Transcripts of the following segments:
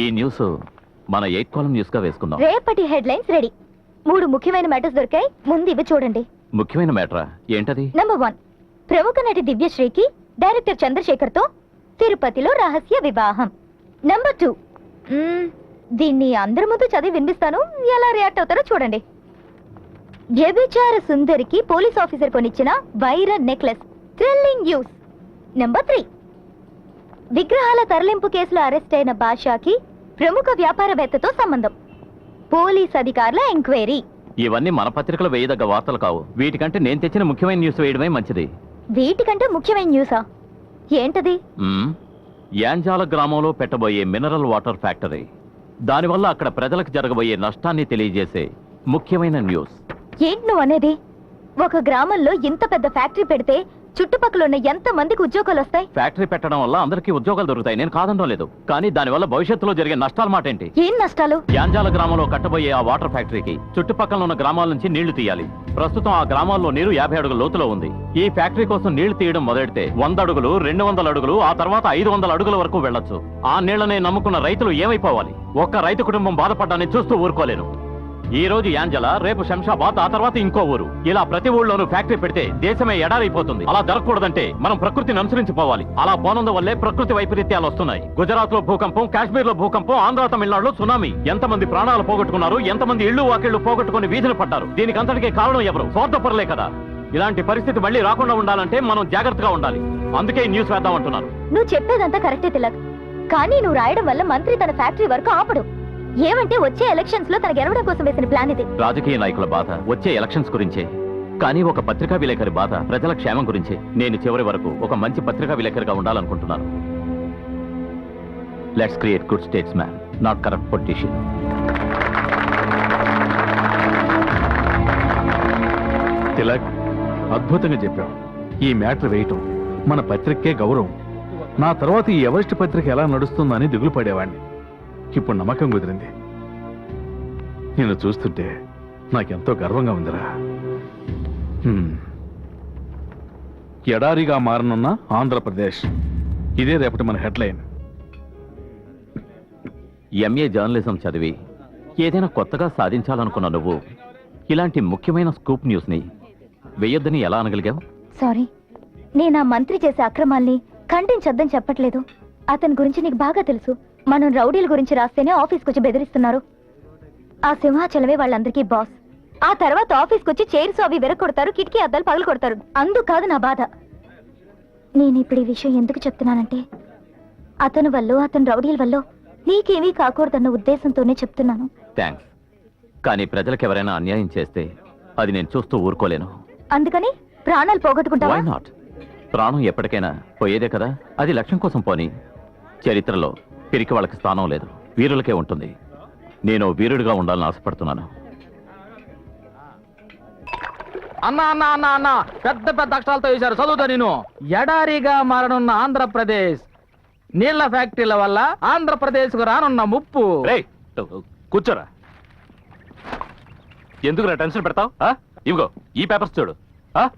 ఈ న్యూస్ మన eight column న్యూస్గా వేసుకుందాం. రేపటి హెడ్లైన్స్ రెడీ. మూడు ముఖ్యమైన మ్యాటర్స్ దొరికాయి ముందు ఇవి చూడండి. ముఖ్యమైన మ్యాటరా? ఏంటది? నంబర్ వన్ ప్రముఖ నటి దివ్యశ్రీకి డైరెక్టర్ చంద్రశేఖర్తో తిరుపతిలో రహస్య వివాహం. నంబర్ టూ దీన్ని అందరి ముందు చదివి వినిపిస్తాను. ఎలా రియాక్ట్ అవుతారో చూడండి. వ్యభిచార సుందరికి పోలీస్ ఆఫీసర్ కొనిచ్చిన వైర necklace. Thrilling news number three విగ్రహాల తరలింపు కేసులో అరెస్ట్ అయిన బాషాకి ప్రముఖ వ్యాపారవేత్తతో సంబంధం. పోలీస్ అధికారుల ఎంక్వైరీ. ఇవన్నీ మన పత్రికలో వేయదగ్గ వార్తలు కావు. వీటికంటే నేను తెచ్చిన ముఖ్యమైన న్యూస్ వేయడమే మంచిది. వీటికంటే ముఖ్యమైన న్యూసా? ఏంటది? మ్మ్. యాంజాల గ్రామంలో పెట్టబోయే మినరల్ వాటర్ ఫ్యాక్టరీ. దానివల్ల అక్కడ ప్రజలకు జరగబోయే నష్టాన్ని తెలియజేసే ముఖ్యమైన న్యూస్. ఏంటి నువ్వు అనేది? ఒక గ్రామంలో ఇంత పెద్ద ఫ్యాక్టరీ పెడితే చుట్టుపక్కల ఉన్న ఎంత మందికి ఉద్యోగాలు వస్తాయి? ఫ్యాక్టరీ పెట్టడం వల్ల అందరికీ ఉద్యోగాలు దొరుకుతాయి. నేను కాదనడం లేదు. కానీ దానివల్ల భవిష్యత్తులో జరిగే నష్టాల మాట ఏంటి ఏం నష్టాలు? యాంజాల గ్రామంలో కట్టబోయే ఆ వాటర్ ఫ్యాక్టరీకి చుట్టుపక్కల ఉన్న గ్రామాల నుంచి నీళ్ళు తీయాలి. ప్రస్తుతం ఆ గ్రామాల్లో నీరు యాభై అడుగుల లోతులో ఉంది. ఈ ఫ్యాక్టరీ కోసం నీళ్ళు తీయడం మొదలెడితే వంద అడుగులు రెండు వందల అడుగులు ఆ తర్వాత ఐదు వందల అడుగుల వరకు వెళ్ళొచ్చు. ఆ నీళ్ళనే నమ్ముకున్న రైతులు ఏమైపోవాలి? ఒక్క రైతు కుటుంబం బాధపడ్డాన్ని చూస్తూ ఊరుకోలేను. ఈ రోజు యాంజల రేపు శంషాబాద్ ఆ తర్వాత ఇంకో ఊరు. ఇలా ప్రతి ఊళ్ళోనూ ఫ్యాక్టరీ పెడితే దేశమే ఎడారైపోతుంది. అలా జరగకూడదంటే మనం ప్రకృతిని అనుసరించిపోవాలి. అలా పోనందు వల్లే ప్రకృతి వైపరీత్యాలు వస్తున్నాయి. గుజరాత్లో భూకంపం కాశ్మీర్లో భూకంపం ఆంధ్ర తమిళనాడులో సునామీ. ఎంతమంది ప్రాణాలు పోగొట్టుకున్నారు ఎంతమంది ఇళ్ళు వాకిళ్ళు పోగొట్టుకుని వీధులు పడ్డారు. దీనికి అంతటికే కారణం ఎవరు? స్వార్థపరలే కదా. ఇలాంటి పరిస్థితి మళ్ళీ రాకుండా ఉండాలంటే మనం జాగ్రత్తగా ఉండాలి. అందుకే న్యూస్ వేద్దాం అంటున్నాను. నువ్వు చెప్పేదంతా కరెక్టే తిలక్. కానీ నువ్వు రాయడం వల్ల మంత్రి తన ఫ్యాక్టరీ వరకు ఆపడు. ఏమంటే వచ్చే ఎలక్షన్స్లో తన గెలవడం కోసం వేసిన ప్లాన్ ఇది. రాజకీయ నాయకుల బాధ వచ్చే ఎలక్షన్స్ గురించే. కానీ ఒక పత్రికా విలేకరి బాధ ప్రజల క్షేమం గురించే. నేను చివరి వరకు ఒక మంచి పత్రికా విలేకరిగా ఉండాలనుకుంటున్నాను. Let's create good statesman not corrupt politician Tilak అద్భుతంగా చెప్పావు. ఈ మ్యాటర్ వేయటం మన పత్రికే గౌరవం. నా తర్వాత ఈ ఎవరెస్ట్ పత్రిక ఎలా నడుస్తుందని దిగులు పడేవాడిని. ఇప్పుడు నమ్మకం కుదిరింది. నిన్ను చూస్తుంటే నాకెంతో గర్వంగా ఉందిరా. ఎడారిగా మారనున్న ఆంధ్రప్రదేశ్. ఇదే రేపటి మన హెడ్లైన్. ఎంఏ జర్నలిజం చదివి ఏదైనా కొత్తగా సాధించాలనుకున్న నువ్వు ఇలాంటి ముఖ్యమైన స్కూప్ న్యూస్ని వేయొద్దని ఎలా అనగలిగావు? సారీ నేను ఆ మంత్రి చేసే అక్రమాల్ని ఖండించొద్దని చెప్పట్లేదు. అతని గురించి నీకు బాగా తెలుసు. మనం రౌడీల గురించి రాస్తేనే ఆఫీస్కి వచ్చి బెదిరిస్తున్నారు. ఆ సింహాచలమే వాళ్ళందరికీ బాస్ ఆ తర్వాత ఆఫీస్కి వచ్చి చైర్స్ అవి వెరకొడతారు కిటికీ అద్దాలు పగలు కొడతారు అందుకు కాదు నా బాధ. నేను ఇప్పుడు ఈ విషయం ఎందుకు చెప్తున్నానంటే అతని వల్ల అతని రౌడీల వల్ల నీకేమీ కాకూడదన్న ఉద్దేశంతోనే చెప్తున్నాను. థ్యాంక్స్ కానీ ప్రజలకు ఎవరైనా అన్యాయం చేస్తే అది నేను చూస్తూ ఊరుకోలేను. అందుకని ప్రాణాలు పోగొట్టుకుంటావా? వై నాట్ ప్రాణం ఎప్పటికైనా పోయేదే కదా? అది లక్ష్యం కోసం పోని. చరిత్రలో పిరికి వాళ్ళకి స్థానం లేదు. వీరులకే ఉంటుంది. నేను వీరుడిగా ఉండాలని ఆశపడుతున్నాను. అన్న అన్న అన్న అన్న. పెద్ద పెద్ద అక్షరాలతో వేశారు. చదువుతా నేను. ఎడారిగా మారనున్న ఆంధ్రప్రదేశ్. నీళ్ళ ఫ్యాక్టరీల వల్ల ఆంధ్రప్రదేశ్కు రానున్న ముప్పు. రేయ్, కూర్చోరా. ఎందుకు టెన్షన్ పెడతావు? ఇవిగో ఈ పేపర్స్ చూడు. ఆ?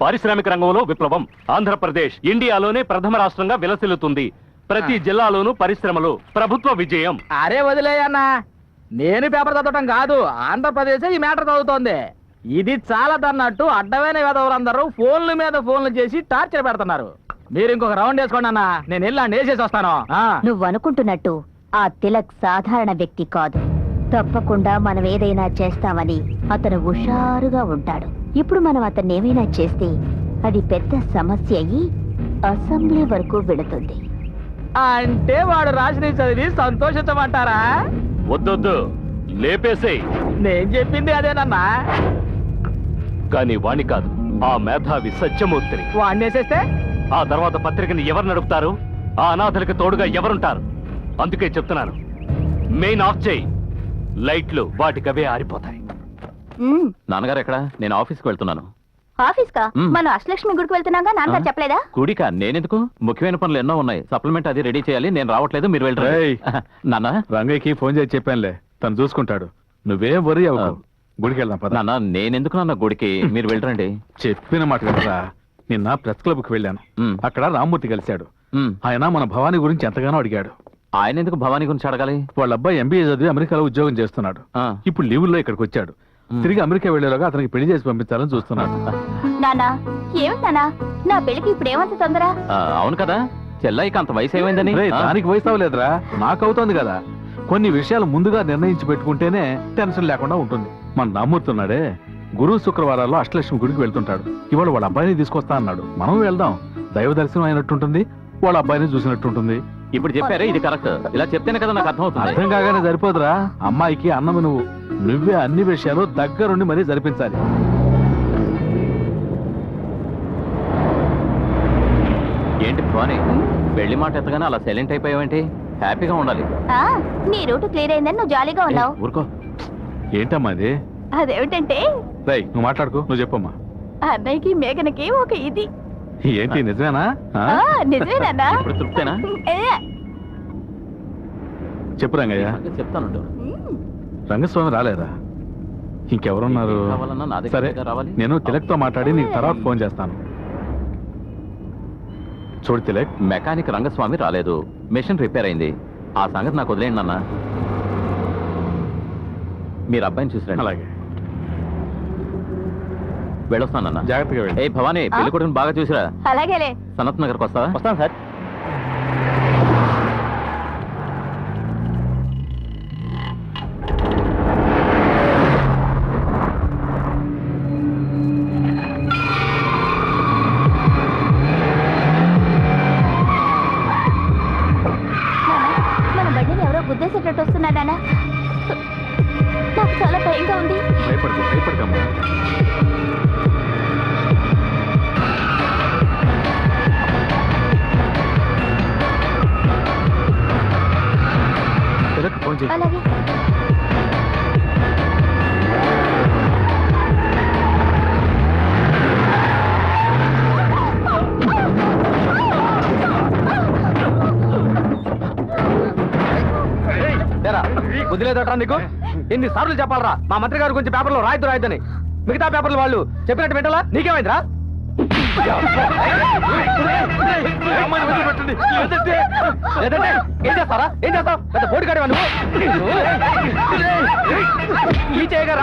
పారిశ్రామిక రంగంలో విప్లవం ఆంధ్రప్రదేశ్ ఇండియాలోనే ప్రథమ రాష్ట్రంగా విలసిల్లుతుంది. ప్రతి జిల్లాలోనూ పరిశ్రమలు ప్రభుత్వ విజయం. అరే వదిలేయన్నా నేను పేపర్ చదవటం కాదు ఆంధ్రప్రదేశ్ ఈ మ్యాటర్ చదువుతోంది. ఇది చాలదన్నట్టు అడ్డమైన వేదవులందరూ ఫోన్ల మీద ఫోన్లు చేసి టార్చర్ పెడుతున్నారు. మీరు ఇంకొక రౌండ్ వేసుకోండి అన్న. నేను వెళ్ళండి వేసేసి వస్తాను. ఆ. నువ్వు అనుకుంటున్నట్టు ఆ తిలక్ సాధారణ వ్యక్తి కాదు. తప్పకుండా మనం ఏదైనా చేస్తామని అతను హుషారుగా ఉంటాడు. ఇప్పుడు మనం అతన్ని ఏమైనా చేస్తే అది పెద్ద సమస్య అయ్యి అసెంబ్లీ వరకు వెళుతుంది. అంటే వాడు రాసిన చదివి సంతోషించమంటారా? వద్దొద్దు. లేపేసేయ్. నేను చెప్పింది అదేనన్నా కానీ వాణి కాదు ఆ మేధావి సత్యమూర్తిని. వాడిని వేసేస్తే? ఆ తర్వాత పత్రికని ఎవరు నడుపుతారు ఆ అనాథలకు తోడుగా ఎవరుంటారు? అందుకే చెప్తున్నాను. మెయిన్ ఆఫ్ చేయి. లైట్లు వాటికవే ఆరిపోతాయి. నాన్నగారు ఎక్కడ? నేను ఆఫీస్కి వెళ్తున్నాను. ఆఫీస్ కా. మనం అష్టలక్ష్మి గుడికి వెళ్తున్నాగా? నాన్నగారు? చెప్పలేదా? కూడిక నేనెందుకు? ముఖ్యమైన పనులు ఎన్నో ఉన్నాయి. సప్లిమెంట్ అది రెడీ చేయాలి. నేను రావట్లేదు. మీరు వెళ్ళండి రేయ్. నాన్న? రంగయ్యకి ఫోన్ చేసి చెప్పానులే. తను చూసుకుంటాడు. నువ్వేం వరి అవ్వకు. గుడికి వెళ్దాం పద. నాన్న నేనెందుకు నాన్న గుడికి? మీరు వెళ్ళరండి. చెప్పిన మాట కదరా నిన్న ప్రెస్ క్లబ్కి వెళ్ళాను అక్కడ రామ్మూర్తి కలిశాడు. ఆయన మన భవానీ గురించి ఎంతగానో అడిగాడు. ఆయన ఎందుకు భవానీ గురించి అడగాలి? వాళ్ళ అబ్బాయి ఎంబీఏ చదివి అమెరికాలో ఉద్యోగం చేస్తున్నాడు. ఇప్పుడు లీవుల్లో ఇక్కడికి వచ్చాడు. తిరిగి అమెరికా వెళ్ళేలాగా అతనికి పెళ్ళి చేసి పంపించాలని చూస్తున్నాడు. నానా ఏమిటి నానా? నా పెళ్ళికి ఇప్పుడు ఏమంత తొందర? ఆ, అవును కదా. చెల్లయ్యకి అంత వయసు ఏమైందని? రేయ్, ఆ, దానికి వయసు అవ్వలేదురా. నాకు అవుతోంది కదా. కొన్ని విషయాలు ముందుగా నిర్ణయించి పెట్టుకుంటేనే టెన్షన్ లేకుండా ఉంటుంది. మన నమ్ముతున్నాడే గురు శుక్రవారాల్లో అష్టలక్ష్మి గుడికి వెళ్తుంటాడు. ఇవాళ వాళ్ళ అబ్బాయిని తీసుకొస్తా అన్నాడు. మనం వెళ్దాం. దైవ దర్శనం అయినట్టుంటుంది. వాళ్ళ అబ్బాయిని చూసినట్టుంటుంది. ఇప్పుడు చెప్పారే ఇది కరెక్ట్. ఇలా చెప్తేనే కదా నాకు అర్థమవుతుంది. అర్థం కాగానే సరిపోదురా. అమ్మాయికి అన్నము నువ్వు. నువ్వే అన్ని విషయాలు దగ్గరుండి మరీ జరిపించాలి. ఏంటి భవానీ? పెళ్ళి మాట ఎత్తగానే అలా సైలెంట్ అయిపోయావేంటి? హ్యాపీగా ఉండాలి. ఆ, నీ రూట్ క్లియర్ అయిందని నువ్వు జాలీగా ఉన్నావు. ఊరుకో. ఏంటమ్మా అది అదేమిటంటే? రై నువ్వు మాట్లాడుకో నువ్వు చెప్పమ్మా. అన్నయ్యకి మేఘనకి ఒక ఇది. ఏంటి నిజమేనా? ఆ? ఆ, నిజమేనన్నా ఇప్పుడు తృప్తేనా? ఏ, చెప్పు రంగయ్య. చెప్తాను రంగస్వామి రాలేదా? ఇంకెవరున్నారు? కావాలన్నా నా సరే రావాలి? నేను తిలక్తో మాట్లాడి నీకు తర్వాత ఫోన్ చేస్తాను. చూడు తిలక్ మెకానిక్ రంగస్వామి రాలేదు. మెషిన్ రిపేర్ అయింది. ఆ సంగతి నాకు వదిలేయండి అన్న. మీరు అబ్బాయిని చూసిరండి అలాగే. వెళ్ళొస్తానన్న. జాగ్రత్తగా వెళ్ళి. ఏ భవానీ పెళ్ళి కొడుకుని బాగా చూసిరా. అలాగేలే. సనత్ నగర్కి వస్తావా? వస్తాను సార్. ఎవరో గుద్దేసేటట్టు వస్తున్నాడానా నాకు చాలా భయంగా ఉంది. భయపడకు భయపడకమ్మా. తిలక్ బుద్ధి చేయి నీకు? ఎన్ని సార్లు చెప్పాలరా. మా మంత్రి గారు గురించి పేపర్లో రాయద్దు రాయద్దని. మిగతా పేపర్లు వాళ్ళు చెప్పినట్టు వింటలా? నీకేమైందిరా? ఏం చేస్తారా? ఏం చేస్తావు? పెద్ద పోటీ కాడేవా నువ్వు? ఈ చేయగా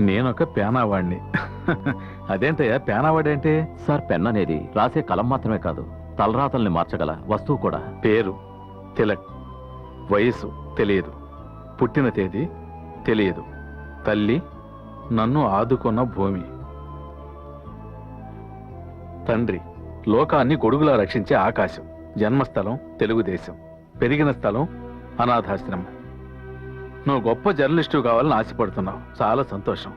నేనొక పేనావాడిని అదేంటయ్యా పేనావాడేంటి? సార్ పెన్ అనేది రాసే కలం మాత్రమే కాదు తలరాతల్ని మార్చగల వస్తువు కూడా. పేరు తిలక్ వయసు తెలియదు పుట్టిన తేదీ తెలియదు. తల్లి నన్ను ఆదుకున్న భూమి. తండ్రి లోకాన్ని గొడుగులా రక్షించే ఆకాశం జన్మస్థలం తెలుగుదేశం. పెరిగిన స్థలం అనాథాశ్రమం. నువ్వు గొప్ప జర్నలిస్టు కావాలని ఆశపడుతున్నావు. చాలా సంతోషం.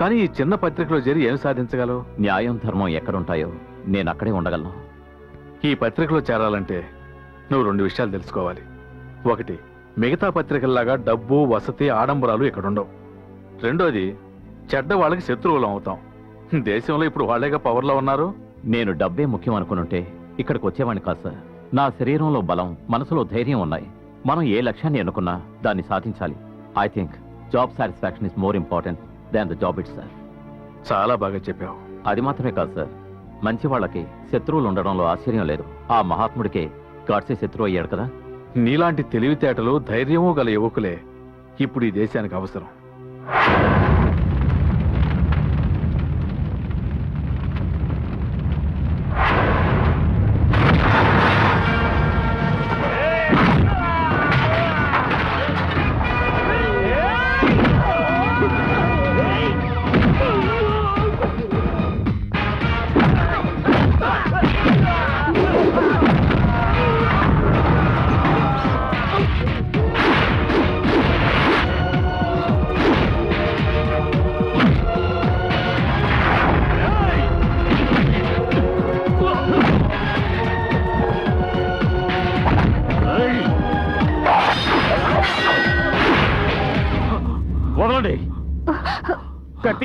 కానీ ఈ చిన్న పత్రికలో చేరి ఏం సాధించగలవు? న్యాయం ధర్మం ఎక్కడుంటాయో నేను అక్కడే ఉండగలను. ఈ పత్రికలో చేరాలంటే నువ్వు రెండు విషయాలు తెలుసుకోవాలి. ఒకటి మిగతా పత్రికల్లాగా డబ్బు వసతి ఆడంబరాలు ఇక్కడ ఉండవు రెండోది చెడ్డ వాళ్ళకి శత్రువులం అవుతాం. దేశంలో ఇప్పుడు వాళ్ళేగా పవర్లో ఉన్నారు? నేను డబ్బే ముఖ్యం అనుకునుంటే ఇక్కడికి వచ్చేవాడిని కాదు సార్. నా శరీరంలో బలం మనసులో ధైర్యం ఉన్నాయి. మనం ఏ లక్ష్యాన్ని అనుకున్నా దాన్ని సాధించాలి. I think job satisfaction is more important than the job it sir చాలా బాగా చెప్పావు. అది మాత్రమే కాదు సార్. మంచి వాళ్ళకి శత్రువులు ఉండడంలో ఆశ్చర్యం లేదు. ఆ మహాత్ముడికే గాడ్సే శత్రువు అయ్యాడు కదా. నీలాంటి తెలివితేటలు ధైర్యము గల యువకులే ఇప్పుడు ఈ దేశానికి అవసరం.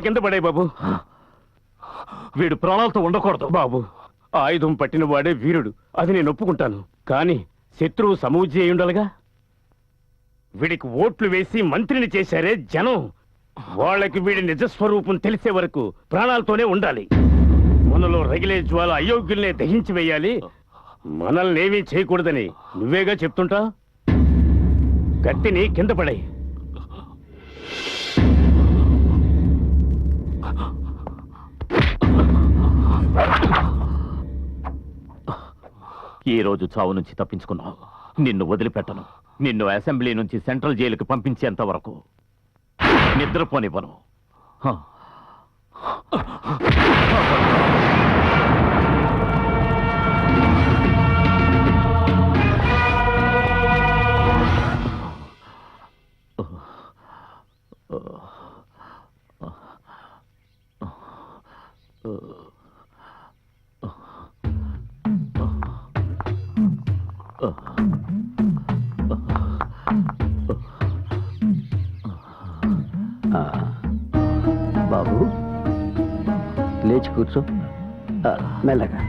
కింద పడే బాబు. వీడు ప్రాణాలతో ఉండకూడదు. బాబు ఆయుధం పట్టిన వాడే వీరుడు. అది నేను ఒప్పుకుంటాను. కానీ శత్రువు సమూజి అయి ఉండాలిగా? వీడికి ఓట్లు వేసి మంత్రిని చేశారే జనం. వాళ్ళకి వీడి నిజస్వరూపం తెలిసే వరకు ప్రాణాలతోనే ఉండాలి. మనలో రగిలే జ్వాల అయోగ్యుల్నే దహించి వేయాలి. మనల్ని ఏమీ చేయకూడదని నువ్వేగా చెప్తుంటా? కత్తిని కింద పడాయి. ఈ రోజు చావు నుంచి తప్పించుకున్నావు. నిన్ను వదిలిపెట్టను. నిన్ను అసెంబ్లీ నుంచి సెంట్రల్ జైలుకి పంపించేంత వరకు నిద్రపోనివ్వను. బాబు లేచి కూర్చో. మెల్లగా.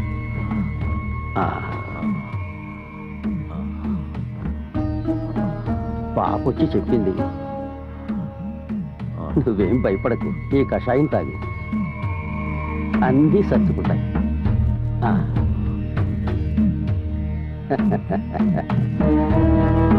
పాప వచ్చి చెప్పింది నువ్వేం భయపడకు ఈ కషాయం తాగి. అన్నీ సర్దుకుంటాయి. Ha ha ha ha ha.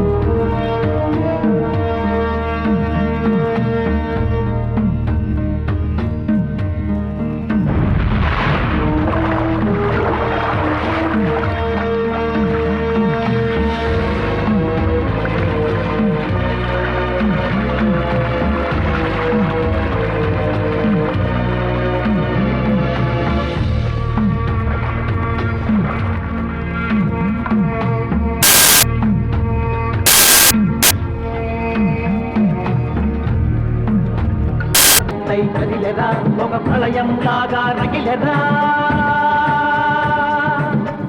ఆ. కదిలెరా ఒక ప్రళయం లాగా రగిలెరా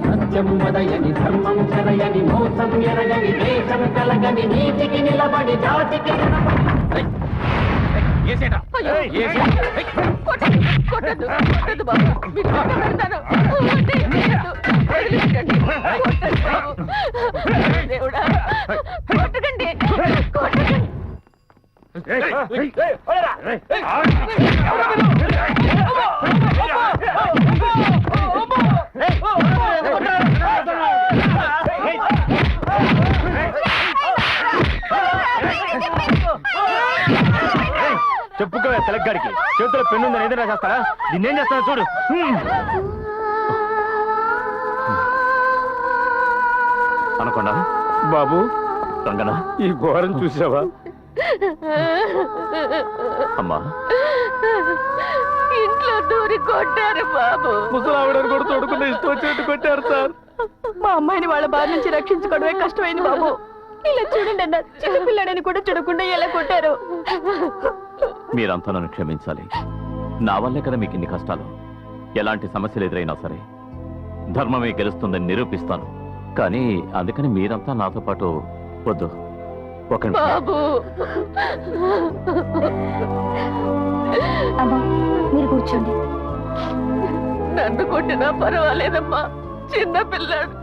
సత్యం వదయని ధర్మం చెరయని మోసం ఎరగని దేశం కలగని నీతికి నిలబడి జాతికి నిలబడి కొట్టద్దు చెప్పుకోవే తెలగ్గాడికి. చేతిలో పెన్ను ఉందని ఏదైనా చేస్తారా? దీన్ని ఏం చేస్తానో చూడు. అనకుండా? బాబు రంగనా? ఈ ఘోరం చూసావా? అమ్మా. ఇంట్లో దూరి కొట్టారు బాబు. ముసలావిడని కూడా చూడకుండా ఇష్టం వచ్చినట్టు కొట్టారు సార్. మా అమ్మాయిని వాళ్ళ బాధ నుంచి రక్షించుకోవడమే కష్టమైంది బాబు. ఇలా చూడండి అన్న చిన్న పిల్లడని కూడా చూడకుండా ఎలా కొట్టారు? మీరంతా నన్ను క్షమించాలి. నా వల్లే కదా మీకు ఇన్ని కష్టాలు. ఎలాంటి సమస్యలు ఎదురైనా సరే ధర్మమే గెలుస్తుందని నిరూపిస్తాను. కానీ అందుకని మీరంతా నాతో పాటు వద్దు. ఒక నిమిషం. బాబు. అమ్మా మీరు కూర్చోండి. నన్ను కొట్టినా పర్వాలేదమ్మా. చిన్న పిల్లాడు.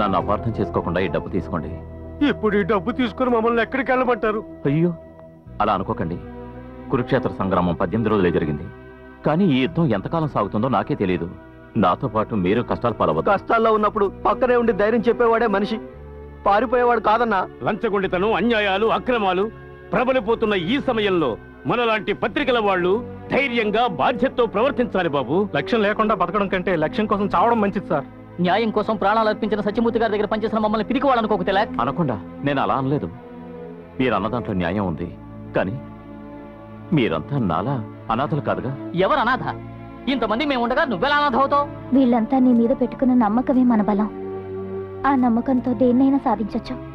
నన్ను అపార్థం చేసుకోకుండా ఈ డబ్బు తీసుకోండి. ఇప్పుడు ఈ డబ్బు తీసుకుని మమ్మల్ని ఎక్కడికి వెళ్ళమంటారు? అయ్యో అలా అనుకోకండి. కురుక్షేత్ర సంగ్రామం పద్దెనిమిది రోజులే జరిగింది. కానీ ఈ యుద్ధం ఎంతకాలం సాగుతుందో నాకే తెలియదు నాతో పాటు మీరు కష్టాలు పాలవద్దు కష్టాల్లో ఉన్నప్పుడు పక్కనే ఉండి ధైర్యం చెప్పేవాడే మనిషి. పారిపోయేవాడు కాదన్నా. లంచగొండితనం అన్యాయాలు అక్రమాలు ప్రబలిపోతున్న ఈ సమయంలో మనలాంటి పత్రికల వాళ్ళు ధైర్యంగా బాధ్యతతో ప్రవర్తించాలి బాబు. లక్ష్యం లేకుండా బతకడం కంటే లక్ష్యం కోసం చావడం మంచిది సార్. న్యాయం కోసం ప్రాణాలు అర్పించిన సత్యమూర్తి గారి దగ్గర పనిచేసిన మమ్మల్ని పిరికి వాళ్ళనుకోక తెలక్. అనకుండా నేను అలా అనలేదు. మీరు అన్న దాంట్లో న్యాయం ఉంది. కానీ మీరంతా నాలా అనాథలు కాదుగా? ఎవరు అనాథ? ఇంతమంది మేము ఉండగా నువ్వెలా అనాథ అవుతావు? వీళ్ళంతా నీ మీద పెట్టుకున్న నమ్మకమే మన బలం. ఆ నమ్మకంతో దేన్నైనా సాధించొచ్చు.